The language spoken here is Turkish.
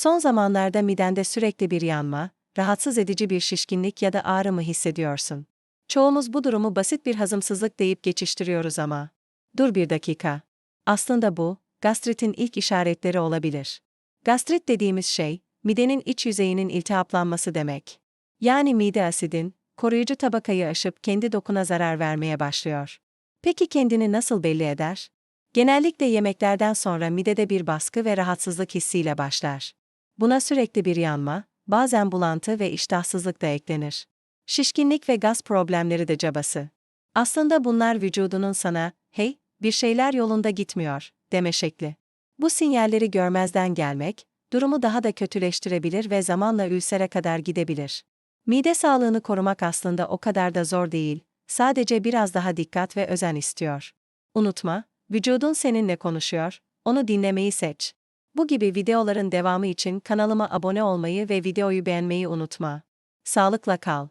Son zamanlarda midende sürekli bir yanma, rahatsız edici bir şişkinlik ya da ağrı mı hissediyorsun? Çoğumuz bu durumu basit bir hazımsızlık deyip geçiştiriyoruz ama. Dur bir dakika. Aslında bu, gastritin ilk işaretleri olabilir. Gastrit dediğimiz şey, midenin iç yüzeyinin iltihaplanması demek. Yani mide asidin, koruyucu tabakayı aşıp kendi dokuna zarar vermeye başlıyor. Peki kendini nasıl belli eder? Genellikle yemeklerden sonra midede bir baskı ve rahatsızlık hissiyle başlar. Buna sürekli bir yanma, bazen bulantı ve iştahsızlık da eklenir. Şişkinlik ve gaz problemleri de cabası. Aslında bunlar vücudunun sana, hey, bir şeyler yolunda gitmiyor, deme şekli. Bu sinyalleri görmezden gelmek, durumu daha da kötüleştirebilir ve zamanla ülsere kadar gidebilir. Mide sağlığını korumak aslında o kadar da zor değil, sadece biraz daha dikkat ve özen istiyor. Unutma, vücudun seninle konuşuyor, onu dinlemeyi seç. Bu gibi videoların devamı için kanalıma abone olmayı ve videoyu beğenmeyi unutma. Sağlıkla kal.